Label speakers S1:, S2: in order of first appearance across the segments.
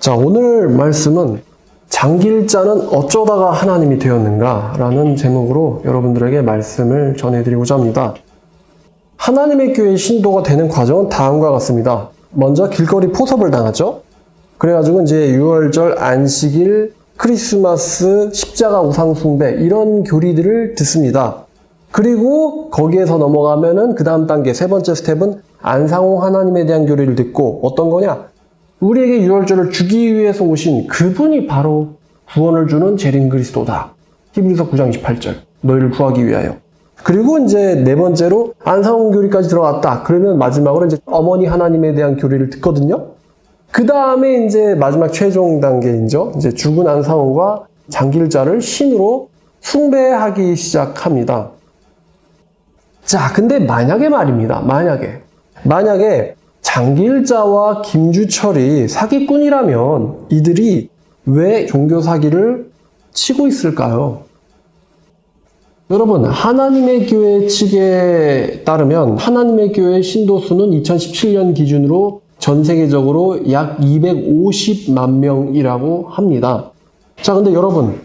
S1: 자, 오늘 말씀은 장길자는 어쩌다가 하나님이 되었는가? 라는 제목으로 여러분들에게 말씀을 전해드리고자 합니다. 하나님의 교회 신도가 되는 과정은 다음과 같습니다. 먼저 길거리 포섭을 당하죠. 그래가지고 이제 6월절, 안식일, 크리스마스, 십자가 우상숭배 이런 교리들을 듣습니다. 그리고 거기에서 넘어가면은 그 다음 단계 세 번째 스텝은 안상홍 하나님에 대한 교리를 듣고 어떤 거냐? 우리에게 유월절을 주기 위해서 오신 그분이 바로 구원을 주는 재림 그리스도다. 히브리서 9장 28절. 너희를 구하기 위하여. 그리고 이제 네 번째로 안상홍 교리까지 들어갔다. 그러면 마지막으로 이제 어머니 하나님에 대한 교리를 듣거든요. 그 다음에 이제 마지막 최종 단계이죠. 이제 죽은 안상홍과 장길자를 신으로 숭배하기 시작합니다. 자, 근데 만약에 말입니다. 만약에. 만약에 장길자와 김주철이 사기꾼이라면 이들이 왜 종교 사기를 치고 있을까요? 여러분, 하나님의 교회 측에 따르면 하나님의 교회 신도 수는 2017년 기준으로 전 세계적으로 약 250만 명이라고 합니다. 자, 근데 여러분,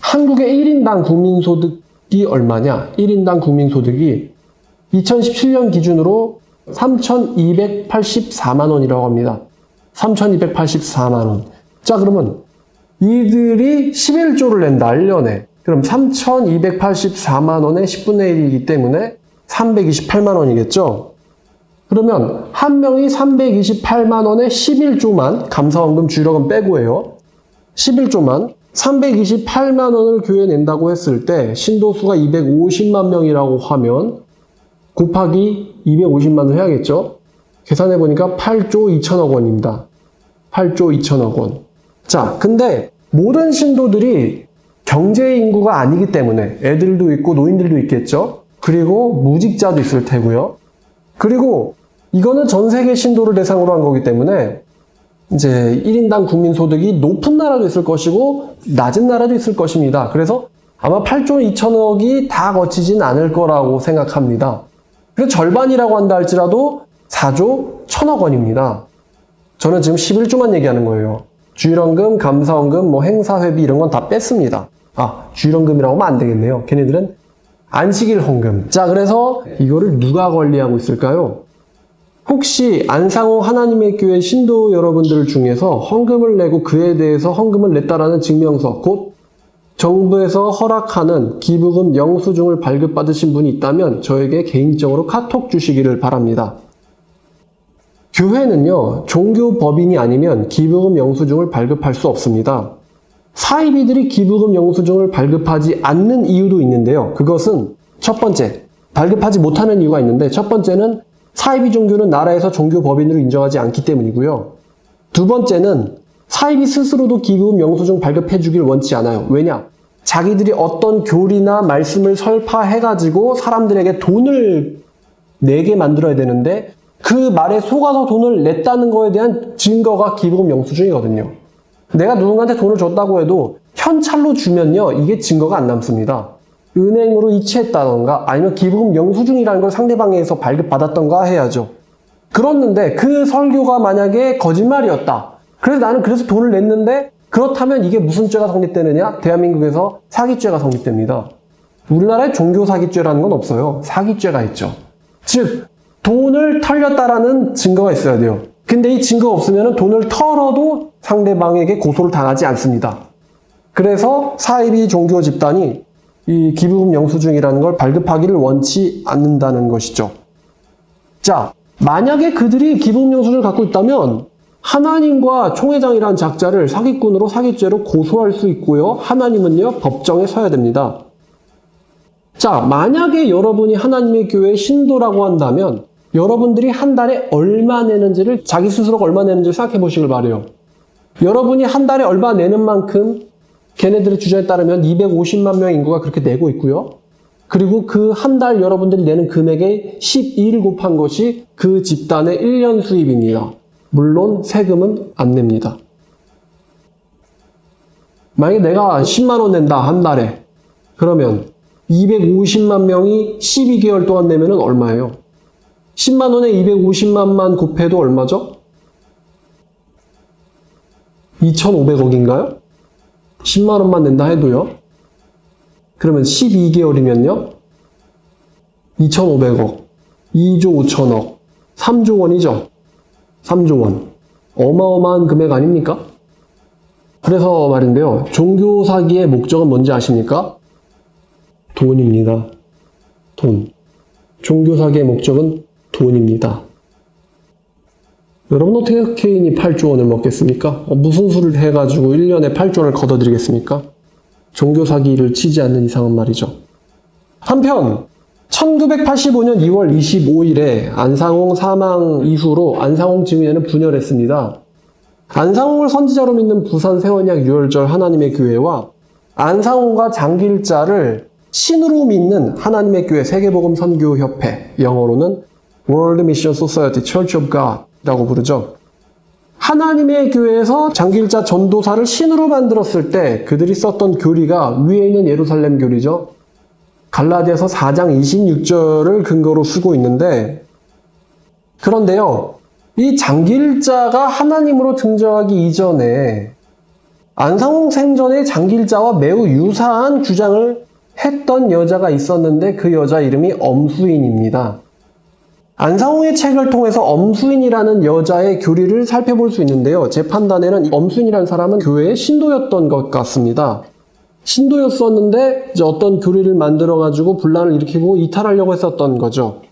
S1: 한국의 1인당 국민소득이 얼마냐? 1인당 국민소득이 2017년 기준으로 3,284만 원이라고 합니다. 3,284만 원. 자, 그러면 이들이 11조를 낸다, 1년에. 그럼 3,284만 원의 10분의 1이기 때문에 328만 원이겠죠? 그러면 한 명이 328만 원에 11조만 감사원금 주일어금 빼고 해요. 11조만 328만 원을 교회에 낸다고 했을 때 신도수가 250만 명이라고 하면 곱하기 250만을 해야겠죠? 계산해 보니까 8조 2천억 원입니다. 8조 2천억 원. 자, 근데 모든 신도들이 경제 인구가 아니기 때문에 애들도 있고 노인들도 있겠죠? 그리고 무직자도 있을 테고요. 그리고 이거는 전 세계 신도를 대상으로 한 거기 때문에 이제 1인당 국민 소득이 높은 나라도 있을 것이고 낮은 나라도 있을 것입니다. 그래서 아마 8조 2천억이 다 거치진 않을 거라고 생각합니다. 그래서 절반이라고 한다 할지라도 4조 1천억 원입니다. 저는 지금 11조만 얘기하는 거예요. 주일원금, 감사원금, 뭐 행사회비 이런 건 다 뺐습니다. 아, 주일원금이라고 하면 안 되겠네요. 걔네들은 안식일 헌금. 자, 그래서 이거를 누가 관리하고 있을까요? 혹시 안상호 하나님의 교회 신도 여러분들 중에서 헌금을 내고 그에 대해서 헌금을 냈다라는 증명서, 곧 정부에서 허락하는 기부금 영수증을 발급받으신 분이 있다면 저에게 개인적으로 카톡 주시기를 바랍니다. 교회는요, 종교 법인이 아니면 기부금 영수증을 발급할 수 없습니다. 사이비들이 기부금 영수증을 발급하지 않는 이유도 있는데요. 그것은 첫 번째, 발급하지 못하는 이유가 있는데 첫 번째는 사이비 종교는 나라에서 종교 법인으로 인정하지 않기 때문이고요. 두 번째는 사이비 스스로도 기부금 영수증 발급해 주길 원치 않아요. 왜냐? 자기들이 어떤 교리나 말씀을 설파해가지고 사람들에게 돈을 내게 만들어야 되는데 그 말에 속아서 돈을 냈다는 거에 대한 증거가 기부금 영수증이거든요. 내가 누군가한테 돈을 줬다고 해도 현찰로 주면요, 이게 증거가 안 남습니다. 은행으로 이체했다던가 아니면 기부금 영수증이라는 걸 상대방에서 발급받았던가 해야죠. 그렇는데 그 설교가 만약에 거짓말이었다. 그래서 나는 그래서 돈을 냈는데 그렇다면 이게 무슨 죄가 성립되느냐? 대한민국에서 사기죄가 성립됩니다. 우리나라에 종교 사기죄라는 건 없어요. 사기죄가 있죠. 즉 돈을 털렸다라는 증거가 있어야 돼요. 근데 이 증거가 없으면 돈을 털어도 상대방에게 고소를 당하지 않습니다. 그래서 사이비 종교 집단이 이 기부금 영수증이라는 걸 발급하기를 원치 않는다는 것이죠. 자, 만약에 그들이 기부금 영수증을 갖고 있다면 하나님과 총회장이라는 작자를 사기꾼으로 사기죄로 고소할 수 있고요. 하나님은요, 법정에 서야 됩니다. 자, 만약에 여러분이 하나님의 교회 신도라고 한다면 여러분들이 한 달에 얼마 내는지를 자기 스스로가 얼마 내는지를 생각해 보시길 바래요. 여러분이 한 달에 얼마 내는 만큼 걔네들의 주장에 따르면 250만 명 인구가 그렇게 내고 있고요. 그리고 그 한 달 여러분들이 내는 금액의 12를 곱한 것이 그 집단의 1년 수입입니다. 물론 세금은 안 냅니다. 만약에 내가 10만 원 낸다 한 달에 그러면 250만 명이 12개월 동안 내면은 얼마예요? 10만 원에 250만만 곱해도 얼마죠? 2,500억인가요? 10만 원만 낸다 해도요. 그러면 12개월이면요. 2,500억, 2조 5천억, 3조 원이죠. 3조 원. 어마어마한 금액 아닙니까? 그래서 말인데요. 종교 사기의 목적은 뭔지 아십니까? 돈입니다. 돈. 종교 사기의 목적은 돈입니다. 여러분 어떻게 케인이 8조 원을 먹겠습니까? 어, 무슨 수를 해가지고 1년에 8조 원을 걷어들이겠습니까? 종교 사기를 치지 않는 이상은 말이죠. 한편 1985년 2월 25일에 안상홍 사망 이후로 안상홍 증인회는 분열했습니다. 안상홍을 선지자로 믿는 부산 세원약 유월절 하나님의 교회와 안상홍과 장길자를 신으로 믿는 하나님의 교회 세계복음 선교협회 영어로는 World Mission Society Church of God라고 부르죠. 하나님의 교회에서 장길자 전도사를 신으로 만들었을 때 그들이 썼던 교리가 위에 있는 예루살렘 교리죠. 갈라디아서 4장 26절을 근거로 쓰고 있는데 그런데요. 이 장길자가 하나님으로 등장하기 이전에 안상홍 생전에 장길자와 매우 유사한 주장을 했던 여자가 있었는데 그 여자 이름이 엄수인입니다. 안상홍의 책을 통해서 엄수인이라는 여자의 교리를 살펴볼 수 있는데요. 제 판단에는 엄수인이라는 사람은 교회의 신도였던 것 같습니다. 신도였었는데 이제 어떤 교리를 만들어가지고 분란을 일으키고 이탈하려고 했었던 거죠.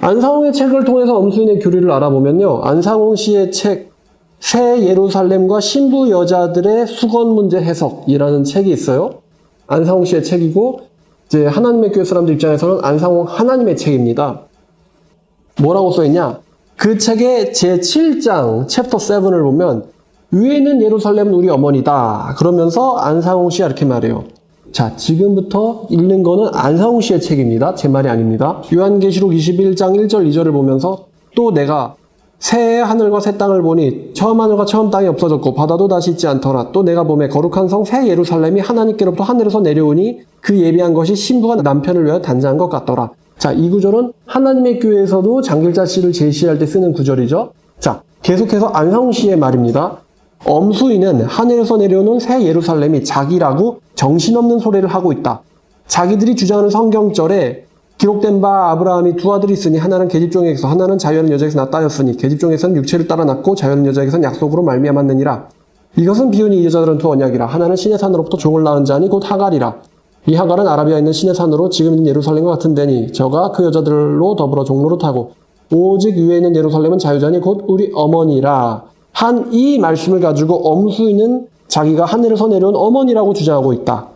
S1: 안상홍의 책을 통해서 엄수인의 교리를 알아보면요. 안상홍 씨의 책, 새 예루살렘과 신부 여자들의 수건 문제 해석이라는 책이 있어요. 안상홍 씨의 책이고, 이제 하나님의 교회 사람들 입장에서는 안상홍 하나님의 책입니다. 뭐라고 써있냐? 그 책의 제7장, 챕터 7을 보면, 위에 있는 예루살렘은 우리 어머니다. 그러면서 안상홍 씨가 이렇게 말해요. 자, 지금부터 읽는 거는 안상홍 씨의 책입니다. 제 말이 아닙니다. 요한계시록 21장 1절 2절을 보면서 또 내가 새 하늘과 새 땅을 보니 처음 하늘과 처음 땅이 없어졌고 바다도 다시 있지 않더라. 또 내가 봄에 거룩한 성 새 예루살렘이 하나님께로부터 하늘에서 내려오니 그 예비한 것이 신부가 남편을 위하여 단장한 것 같더라. 자, 이 구절은 하나님의 교회에서도 장길자 씨를 제시할 때 쓰는 구절이죠. 자, 계속해서 안상홍 씨의 말입니다. 엄수인은 하늘에서 내려오는 새 예루살렘이 자기라고 정신없는 소리를 하고 있다. 자기들이 주장하는 성경절에 기록된 바 아브라함이 두 아들이 있으니 하나는 계집종에게서 하나는 자유하는 여자에게서 낳다였으니 계집종에서는 육체를 따라 낳고 자유하는 여자에게서는 약속으로 말미암았느니라. 이것은 비운이 이 여자들은 두 언약이라 하나는 신의 산으로부터 종을 낳은 자니 곧 하갈이라. 이 하갈은 아라비아에 있는 신의 산으로 지금 있는 예루살렘과 같은 데니 저가 그 여자들로 더불어 종로로 타고 오직 위에 있는 예루살렘은 자유자니 곧 우리 어머니라. 한 이 말씀을 가지고 엄수인은 자기가 하늘에서 내려온 어머니라고 주장하고 있다.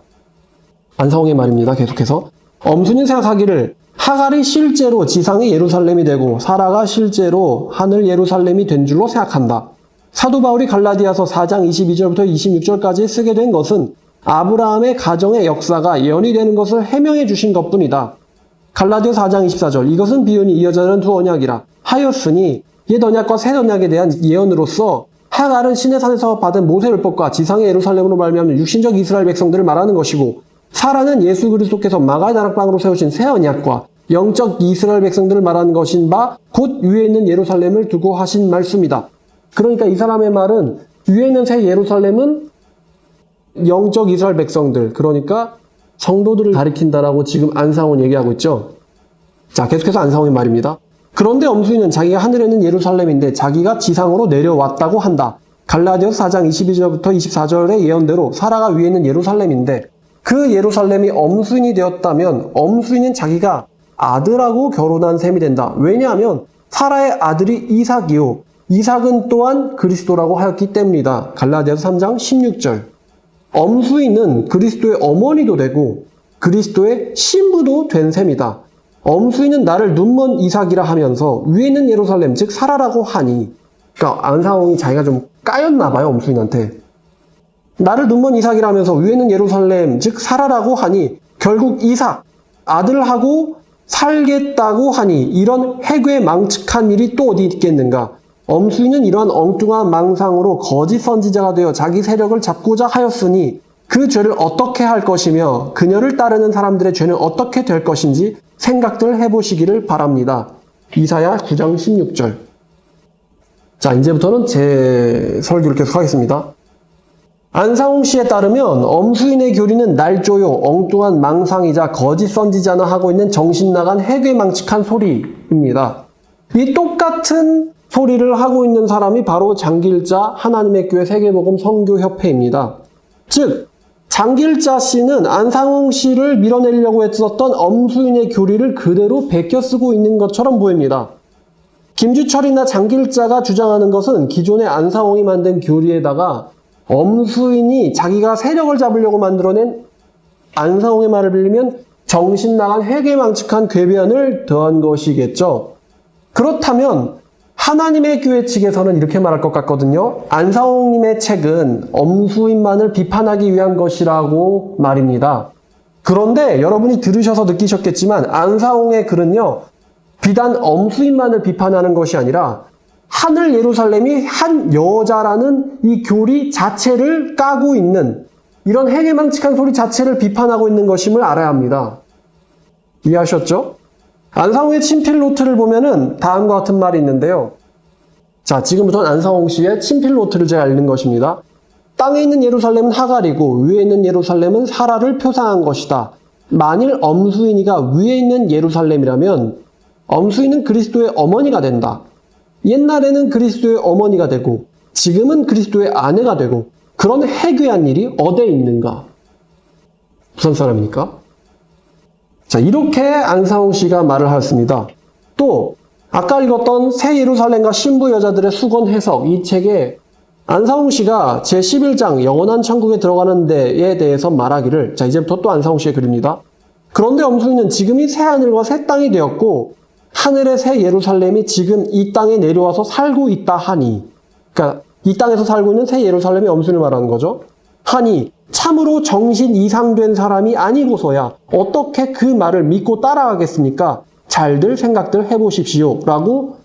S1: 안상홍의 말입니다. 계속해서 엄수는 생각하기를 하갈이 실제로 지상의 예루살렘이 되고 사라가 실제로 하늘 예루살렘이 된 줄로 생각한다. 사도 바울이 갈라디아서 4장 22절부터 26절까지 쓰게 된 것은 아브라함의 가정의 역사가 예언이 되는 것을 해명해 주신 것뿐이다. 갈라디아 4장 24절 이것은 비운이 이 여자는 두 언약이라 하였으니 옛 언약과 새 언약에 대한 예언으로서 하갈은 신의 산에서 받은 모세율법과 지상의 예루살렘으로 말미암는 육신적 이스라엘 백성들을 말하는 것이고 사라는 예수 그리스도께서 마가의 다락방으로 세우신 새 언약과 영적 이스라엘 백성들을 말하는 것인 바 곧 위에 있는 예루살렘을 두고 하신 말씀이다. 그러니까 이 사람의 말은 위에 있는 새 예루살렘은 영적 이스라엘 백성들 그러니까 성도들을 가리킨다라고 지금 안상훈 얘기하고 있죠. 자 계속해서 안상훈의 말입니다. 그런데 엄수인은 자기가 하늘에 있는 예루살렘인데 자기가 지상으로 내려왔다고 한다. 갈라디아서 4장 22절부터 24절의 예언대로 사라가 위에 있는 예루살렘인데 그 예루살렘이 엄수인이 되었다면 엄수인은 자기가 아들하고 결혼한 셈이 된다. 왜냐하면 사라의 아들이 이삭이요. 이삭은 또한 그리스도라고 하였기 때문이다. 갈라디아서 3장 16절. 엄수인은 그리스도의 어머니도 되고 그리스도의 신부도 된 셈이다. 엄수인은 나를 눈먼 이삭이라 하면서 위에 있는 예루살렘 즉 사라라고 하니. 그러니까 안상홍이 자기가 좀 까였나 봐요 엄수인한테. 나를 눈먼 이삭이라 하면서 위에 있는 예루살렘 즉 사라라고 하니 결국 이삭 아들하고 살겠다고 하니 이런 해괴 망측한 일이 또 어디 있겠는가? 엄수인은 이러한 엉뚱한 망상으로 거짓 선지자가 되어 자기 세력을 잡고자 하였으니 그 죄를 어떻게 할 것이며 그녀를 따르는 사람들의 죄는 어떻게 될 것인지 생각들 해보시기를 바랍니다. 이사야 9장 16절. 자, 이제부터는 제 설교를 계속하겠습니다. 안상홍 씨에 따르면 엄수인의 교리는 날조요, 엉뚱한 망상이자 거짓 선지자나 하고 있는 정신 나간 해괴망측한 소리입니다. 이 똑같은 소리를 하고 있는 사람이 바로 장길자 하나님의 교회 세계복음 선교협회입니다. 즉 장길자 씨는 안상홍 씨를 밀어내려고 했었던 엄수인의 교리를 그대로 베껴 쓰고 있는 것처럼 보입니다. 김주철이나 장길자가 주장하는 것은 기존의 안상홍이 만든 교리에다가 엄수인이 자기가 세력을 잡으려고 만들어낸 안상홍의 말을 빌리면 정신 나간 해괴망측한 궤변을 더한 것이겠죠. 그렇다면 하나님의 교회 측에서는 이렇게 말할 것 같거든요. 안상홍님의 책은 엄수인만을 비판하기 위한 것이라고 말입니다. 그런데 여러분이 들으셔서 느끼셨겠지만 안상홍의 글은요. 비단 엄수인만을 비판하는 것이 아니라 하늘 예루살렘이 한 여자라는 이 교리 자체를 까고 있는 이런 해괴망측한 소리 자체를 비판하고 있는 것임을 알아야 합니다. 이해하셨죠? 안상홍의 친필 노트를 보면은 다음과 같은 말이 있는데요. 자, 지금부터는 안상홍 씨의 친필 노트를 제가 읽는 것입니다. 땅에 있는 예루살렘은 하갈이고 위에 있는 예루살렘은 사라를 표상한 것이다. 만일 엄수인이가 위에 있는 예루살렘이라면 엄수인은 그리스도의 어머니가 된다. 옛날에는 그리스도의 어머니가 되고 지금은 그리스도의 아내가 되고 그런 해괴한 일이 어디에 있는가? 부산 사람이니까. 자, 이렇게 안상홍 씨가 말을 하였습니다. 또 아까 읽었던 새 예루살렘과 신부 여자들의 수건 해석 이 책에 안상홍 씨가 제11장 영원한 천국에 들어가는 데에 대해서 말하기를 자 이제부터 또 안상홍 씨의 글입니다. 그런데 엄수인은 지금이 새 하늘과 새 땅이 되었고 하늘의 새 예루살렘이 지금 이 땅에 내려와서 살고 있다 하니 그러니까 이 땅에서 살고 있는 새 예루살렘이 엄수인을 말하는 거죠. 하니 참으로 정신 이상된 사람이 아니고서야 어떻게 그 말을 믿고 따라가겠습니까? 잘들 생각들 해보십시오. 라고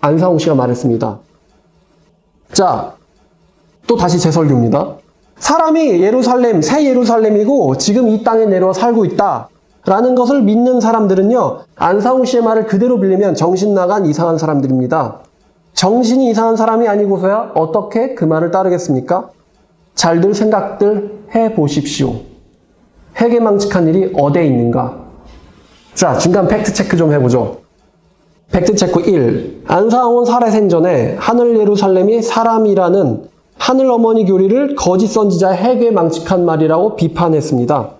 S1: 안상홍 씨가 말했습니다. 자, 또 다시 제 설교입니다. 사람이 예루살렘, 새 예루살렘이고 지금 이 땅에 내려와 살고 있다. 라는 것을 믿는 사람들은요, 안상홍 씨의 말을 그대로 빌리면 정신 나간 이상한 사람들입니다. 정신이 이상한 사람이 아니고서야 어떻게 그 말을 따르겠습니까? 잘들 생각들 해 보십시오. 해괴망측한 일이 어디에 있는가? 자, 중간 팩트 체크 좀 해보죠. 팩트 체크 1. 안사홍은 살해생전에 하늘 예루살렘이 사람이라는 하늘 어머니 교리를 거짓 선지자 해괴망측한 말이라고 비판했습니다.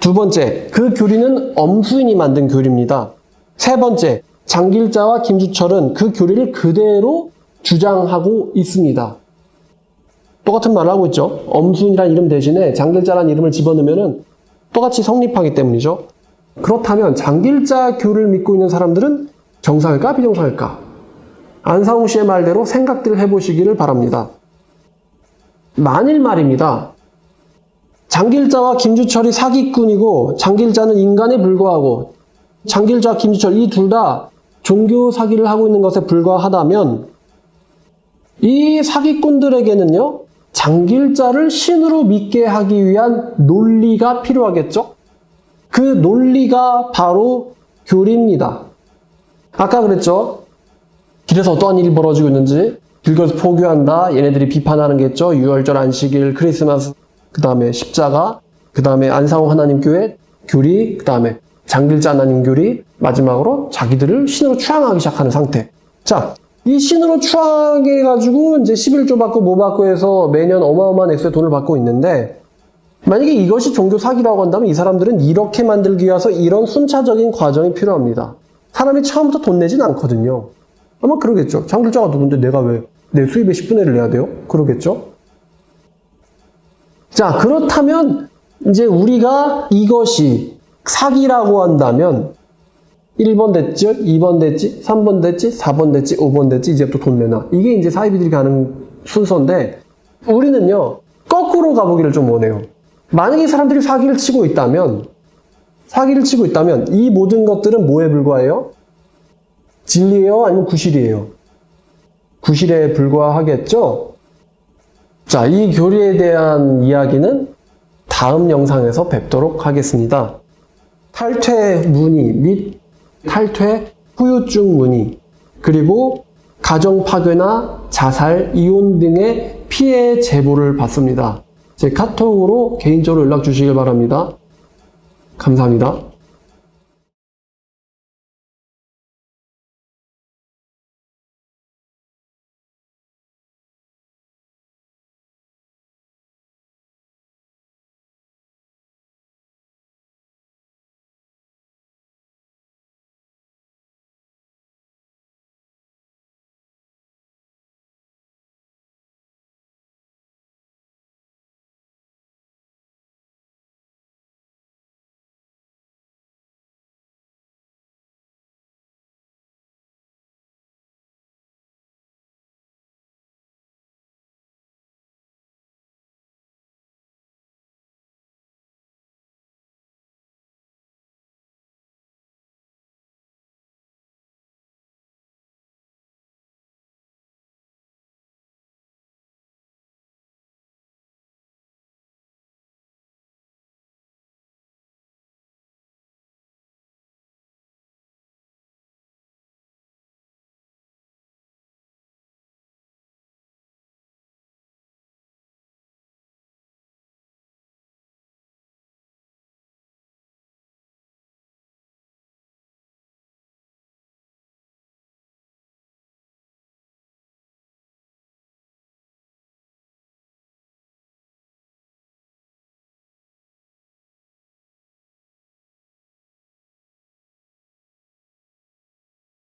S1: 두 번째, 그 교리는 엄수인이 만든 교리입니다. 세 번째, 장길자와 김주철은 그 교리를 그대로 주장하고 있습니다. 똑같은 말을 하고 있죠. 엄순이라는 이름 대신에 장길자라는 이름을 집어넣으면 똑같이 성립하기 때문이죠. 그렇다면 장길자 교를 믿고 있는 사람들은 정상일까 비정상일까? 안상홍 씨의 말대로 생각들을 해보시기를 바랍니다. 만일 말입니다. 장길자와 김주철이 사기꾼이고 장길자는 인간에 불과하고 장길자, 김주철 이 둘 다 종교 사기를 하고 있는 것에 불과하다면 이 사기꾼들에게는요 장길자를 신으로 믿게 하기 위한 논리가 필요하겠죠? 그 논리가 바로 교리입니다. 아까 그랬죠? 길에서 어떠한 일이 벌어지고 있는지 길거리에서 포교한다. 얘네들이 비판하는 게죠. 유월절 안식일, 크리스마스, 그 다음에 십자가, 그 다음에 안상호 하나님 교회 교리, 그 다음에 장길자 하나님 교리, 마지막으로 자기들을 신으로 추앙하기 시작하는 상태. 자, 이 신으로 추앙해가지고 이제 11조 받고 뭐 받고 해서 매년 어마어마한 액수의 돈을 받고 있는데 만약에 이것이 종교 사기라고 한다면 이 사람들은 이렇게 만들기 위해서 이런 순차적인 과정이 필요합니다. 사람이 처음부터 돈 내진 않거든요. 아마 그러겠죠. 장길자가 누군데 내가 왜 내 수입의 10분의 1을 내야 돼요? 그러겠죠? 자, 그렇다면 이제 우리가 이것이 사기라고 한다면 1번 됐죠? 2번 됐지? 3번 됐지? 4번 됐지? 5번 됐지? 이제부터 돈 내놔. 이게 이제 사이비들이 가는 순서인데 우리는요, 거꾸로 가보기를 좀 원해요. 만약에 이 사람들이 사기를 치고 있다면, 사기를 치고 있다면 이 모든 것들은 뭐에 불과해요? 진리예요? 아니면 구실이에요? 구실에 불과하겠죠? 자, 이 교리에 대한 이야기는 다음 영상에서 뵙도록 하겠습니다. 탈퇴 문의 및 탈퇴 후유증 문의 그리고 가정 파괴나 자살, 이혼 등의 피해 제보를 받습니다. 제 카톡으로 개인적으로 연락 주시길 바랍니다. 감사합니다.